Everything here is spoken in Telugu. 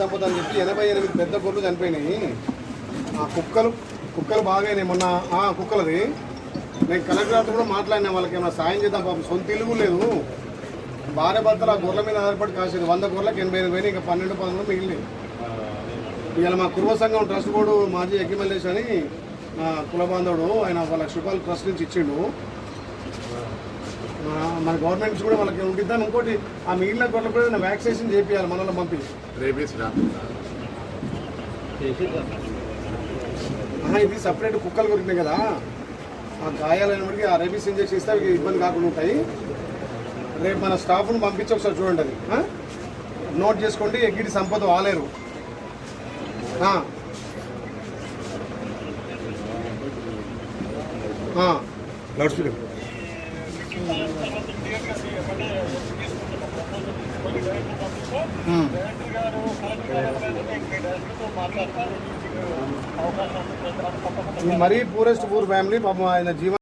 సంపద అని చెప్పి ఎనభై ఎనిమిది పెద్ద గొర్రెలు చనిపోయినాయి. ఆ కుక్కలు కుక్కలు బాగాయినాయి మొన్న. ఆ కుక్కలది. నేను కలెక్టర్తో కూడా మాట్లాడినా వాళ్ళకి ఏమైనా సాయం చేద్దాం పాపం. సొంత ఇల్లు లేదు. భార్య భర్తలు ఆ గొర్రెల మీద ఆధారపడి కాసేది వంద గొర్రెలకు ఎనభై ఎనిమిది పోయినాయి ఇంకా పన్నెండు పదమూడు మిగిలినాయి. ఇవాళ మా కుర్వ సంఘం ట్రస్ట్ బోర్డు మాజీ ఎక్కిమల్లేష్ అని మా కుల బాంధవుడు ఆయన వాళ్ళ శుభాలు ట్రస్ట్ నుంచి ఇచ్చిండు. మన గవర్నమెంట్ నుంచి కూడా వాళ్ళకి ఉండిద్దాం ఇంకోటి ఆ మిగిలిన గొర్రెలు కూడా వ్యాక్సినేషన్ చేపియాలి మనలో పంపి. రేబీస్ ఇది సపరేట్ కుక్కలు కొరికినాయి కదా. ఆ గాయాలైనప్పటికీ ఆ రేబీస్ ఇంజెక్షన్ ఇస్తే అవి ఇబ్బంది కాకుండా ఉంటాయి. రేపు మన స్టాఫ్ను పంపించి ఒకసారి చూడండి అది. ఆ? నోట్ చేసుకోండి ఎగ్గిడి సంపద వాలేరు. ఆ. మరీ పూరెస్ట్ పూర్ ఫ్యామిలీ పాపం ఆయన జీవన